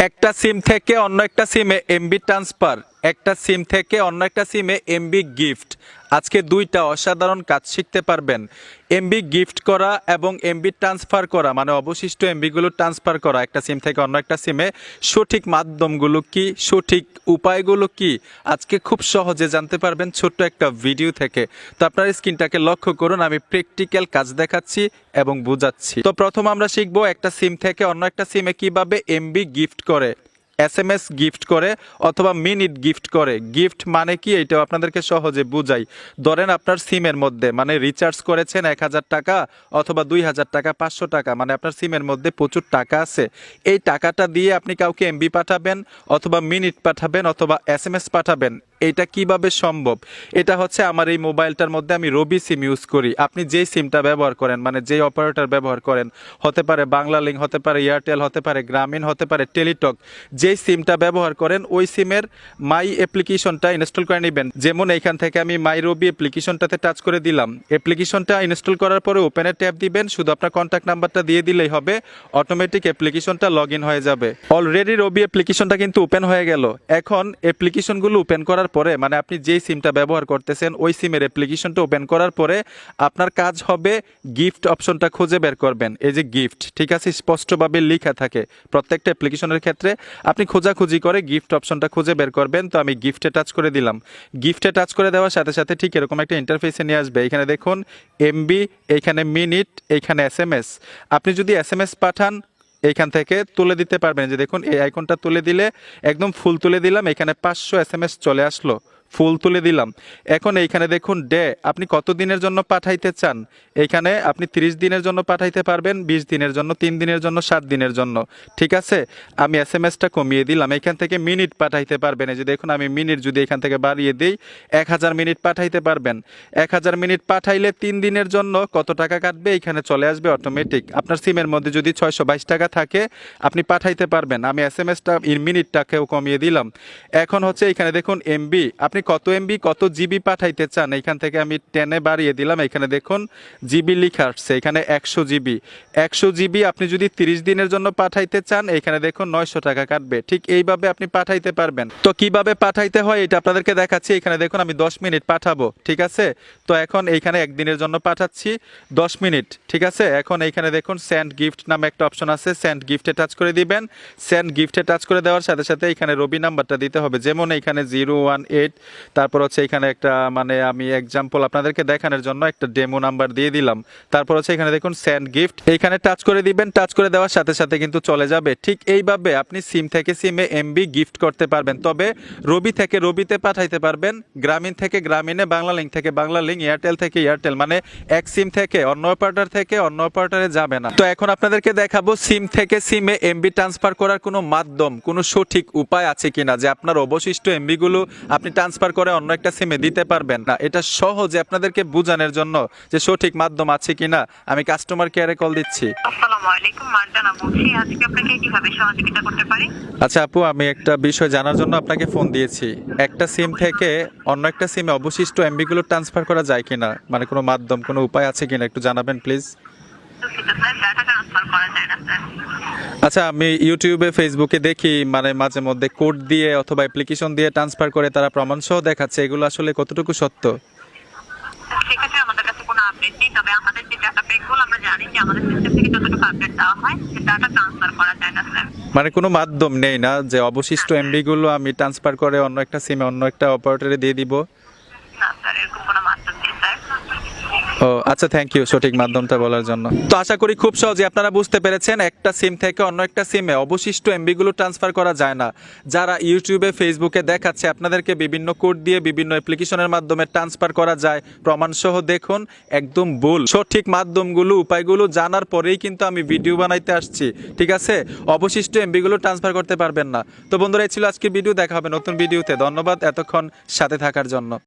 একটা সিম থেকে অন্য একটা সিমে এমবি ট্রান্সফার একটা সিম থেকে অন্য একটা সিমে এমবি গিফট। আজকে দুইটা অসাধারণ কাজ শিখতে পারবেন। এমবি গিফট করা এবং এমবি ট্রান্সফার করা মানে অবশিষ্ট এমবিগুলো ট্রান্সফার করা একটা সিম থেকে অন্য একটা সিমে। সঠিক মাধ্যমগুলো কি? সঠিক উপায়গুলো কি? আজকে খুব সহজে জানতে পারবেন ছোট্ট একটা ভিডিও থেকে। তো আপনার স্ক্রিনটাকে লক্ষ্য করুন, আমি প্র্যাকটিক্যাল কাজ দেখাচ্ছি এবং বুঝাচ্ছি। তো প্রথম আমরা শিখব একটা সিম থেকে অন্য একটা সিমে কীভাবে এমবি গিফট করে। এস এম এস গিফট করে অথবা মিনিট গিফট করে। গিফট মানে কি? এটাও আপনাদেরকে সহজে বুঝাই। ধরেন আপনার সিমের মধ্যে মানে রিচার্জ করেছেন এক হাজার টাকা অথবা দুই হাজার টাকা, পাঁচশো টাকা মানে আপনার সিমের মধ্যে প্রচুর টাকা আছে। এই টাকাটা দিয়ে আপনি কাউকে এমবি পাঠাবেন অথবা মিনিট পাঠাবেন অথবা এস এম এস পাঠাবেন। এইটা কীভাবে সম্ভব? এটা হচ্ছে আমার এই মোবাইলটার মধ্যে আমি রবি সিম ইউজ করি। আপনি যেই সিমটা ব্যবহার করেন মানে যেই অপারেটর ব্যবহার করেন, হতে পারে বাংলা লিঙ্ক হতে পারে এয়ারটেল হতে পারে গ্রামীণ হতে পারে টেলিটক যেই সিমটা ব্যবহার করেন, ওই সিমের মাই অ্যাপ্লিকেশনটা ইনস্টল করে নেবেন। যেমন এইখান থেকে আমি মাই রবি অ্যাপ্লিকেশনটাতে টাচ করে দিলাম। অ্যাপ্লিকেশনটা ইনস্টল করার পরে ওপেনে ট্যাপ দিবেন, শুধু আপনার কন্ট্যাক্ট নাম্বারটা দিয়ে দিলেই হবে অটোমেটিক অ্যাপ্লিকেশনটা লগ হয়ে যাবে। অলরেডি রবি অ্যাপ্লিকেশনটা কিন্তু ওপেন হয়ে গেল। এখন অ্যাপ্লিকেশনগুলো ওপেন করার পরে মানে আপনি যেই সিমটা ব্যবহার করতেছেন, ওই সিমের অ্যাপ্লিকেশনটা ওপেন করার পরে আপনার কাজ হবে গিফট অপশনটা খুঁজে বের করবেন। এই যে গিফট ঠিক আছে? স্পষ্টভাবে লেখা থাকে। প্রত্যেকটা অ্যাপ্লিকেশনের ক্ষেত্রে আপনি খোঁজাখুঁজি করে গিফট অপশনটা খুঁজে বের করবেন। তো আমি গিফটে টাচ করে দিলাম। গিফটে টাচ করে দেওয়ার সাথে সাথে ঠিক এরকম একটা ইন্টারফেসে নিয়ে আসবে। এখানে দেখুন এমবি এইখানে মিনিট এইখানে এস আপনি যদি এস পাঠান এইখান থেকে তুলে দিতে পারবেন। যে দেখুন, এই আইকনটা তুলে দিলে, একদম ফুল তুলে দিলাম। এখানে পাঁচশো এস চলে আসলো। ফুল তুলে দিলাম। এখন এইখানে দেখুন ডে, আপনি কত দিনের জন্য পাঠাইতে চান? এইখানে আপনি 30 দিনের জন্য পাঠাইতে পারবেন 20 দিনের জন্য, তিন দিনের জন্য, সাত দিনের জন্য। ঠিক আছে? আমি এস এম এসটা কমিয়ে দিলাম। এখান থেকে মিনিট পাঠাইতে পারবেন। এই যে দেখুন, আমি মিনিট যদি এখান থেকে বাড়িয়ে দিই, এক হাজার মিনিট পাঠাইতে পারবেন। এক হাজার মিনিট পাঠাইলে তিন দিনের জন্য কত টাকা কাটবে? এখানে চলে আসবে অটোমেটিক আপনার সিমের মধ্যে যদি ছয়শো বাইশ টাকা থাকে, আপনি পাঠাইতে পারবেন। আমি এস এম এসটা মিনিটটাকেও কমিয়ে দিলাম। এখন হচ্ছে এখানে দেখুন এমবি আপনি কত এমবি কত জিবি পাঠাইতে চান, এখান থেকে আমি টেনে বাড়িয়ে দিলাম। এখানে দেখুন জিবি লিখা আসছে, এখানে একশো জিবি একশো জিবি আপনি যদি তিরিশ দিনের জন্য পাঠাইতে চান, এখানে দেখুন নয়শো টাকা কাটবে। ঠিক এইভাবে আপনি পাঠাইতে পারবেন। তো কীভাবে পাঠাইতে হয় এটা আপনাদেরকে দেখাচ্ছি। এখানে দেখুন, আমি দশ মিনিট পাঠাবো, ঠিক আছে? তো এখন এইখানে একদিনের জন্য পাঠাচ্ছি, দশ মিনিট, ঠিক আছে? এখন এইখানে দেখুন স্যান্ড গিফট নামে একটা অপশন আছে স্যান্ড গিফটে টাচ করে দিবেন। স্যান্ড গিফটে টাচ করে দেওয়ার সাথে সাথে এখানে রবি নাম্বারটা দিতে হবে। যেমন এখানে জিরো ওয়ান এইট তারপর হচ্ছে এখানে একটা মানে আমি এক্সাম্পল আপনাদেরকে দেখানোর জন্য একটা ডেমো নাম্বার দিয়ে দিলাম। তারপর হচ্ছে এখানে দেখুন স্যান্ড গিফট এইখানে টাচ করে দিবেন টাচ করে দেওয়ার সাথে সাথে কিন্তু চলে যাবে। ঠিক এইভাবে আপনি সিম থেকে সিমে এমবি গিফট করতে পারবেন। তবে রবি থেকে রবিতে পাঠাইতে পারবেন গ্রামীণ থেকে গ্রামীণে বাংলা লিঙ্ক থেকে বাংলা লিঙ্ক এয়ারটেল থেকে এয়ারটেল মানে এক সিম থেকে অন্য অপারেটর থেকে অন্য অপারেটরে যাবে না। তো এখন আপনাদেরকে দেখাবো সিম থেকে সিমে এমবি ট্রান্সফার করার কোনো মাধ্যম, কোনো সঠিক উপায় আছে কিনা, যে আপনার অবশিষ্ট এমবি গুলো আপনি ট্রান্সফার করে অন্য একটা সিমে দিতে পারবেন না। এটা সহজে আপনাদেরকে বোঝানোর জন্য যে সঠিক মাধ্যম আছে কিনা। আমি কাস্টমার কেয়ারে কল দিচ্ছি। আসসালামু আলাইকুম মার্জানা বলছি আজকে আপনাকে কীভাবে সহযোগিতা করতে পারি? আচ্ছা আপু আমি একটা বিষয় জানার জন্য আপনাকে ফোন দিয়েছি। একটা সিম থেকে অন্য একটা সিমে অবশিষ্ট এমবি গুলো ট্রান্সফার করা যায় কিনা? মানে কোনো মাধ্যম কোনো উপায় আছে কিনা একটু জানাবেন প্লিজ করা যায় না স্যার আচ্ছা আমি ইউটিউবে ফেসবুকে দেখি মানে মাঝে মধ্যে কোড দিয়ে অথবা অ্যাপ্লিকেশন দিয়ে ট্রান্সফার করে তারা প্রমাণ সহ দেখাচ্ছে। এগুলো আসলে কতটুকু সত্য? সেক্ষেত্রে আমাদের কাছে কোনো আপডেট নেই তবে আমাদের যে ডাটা প্যাকগুলো আমরা জানি যে আমাদের সিস্টেম থেকে যতটুকু আপডেট দেওয়া হয় সে ডাটা ট্রান্সফার করা যায় না স্যার মানে কোনো মাধ্যম নেই না যে অবশিষ্ট এমবি গুলো আমি ট্রান্সফার করে অন্য একটা সিমে অন্য একটা অপারেটরে দিয়ে দিব? না স্যার এরকম কোনো ও আচ্ছা থ্যাংক ইউ সঠিক মাধ্যমটা বলার জন্য। তো আশা করি খুব সহজে আপনারা বুঝতে পেরেছেন, একটা সিম থেকে অন্য একটা সিমে অবশিষ্ট এমবি গুলো ট্রান্সফার করা যায় না। যারা ইউটিউবে ফেসবুকে দেখাচ্ছে, আপনাদেরকে বিভিন্ন কোড দিয়ে বিভিন্ন অ্যাপ্লিকেশনের মাধ্যমে ট্রান্সফার করা যায়। প্রমাণ সহ দেখুন, একদম ভুল। সঠিক মাধ্যমগুলো, উপায়গুলো জানার পরেই কিন্তু আমি ভিডিও বানাইতে আসছি, ঠিক আছে? অবশিষ্ট এমবি গুলো ট্রান্সফার করতে পারবেন না। তো বন্ধুরা, এই ছিল আজকের ভিডিও দেখা হবে নতুন ভিডিওতে ধন্যবাদ, এতক্ষণ সাথে থাকার জন্য।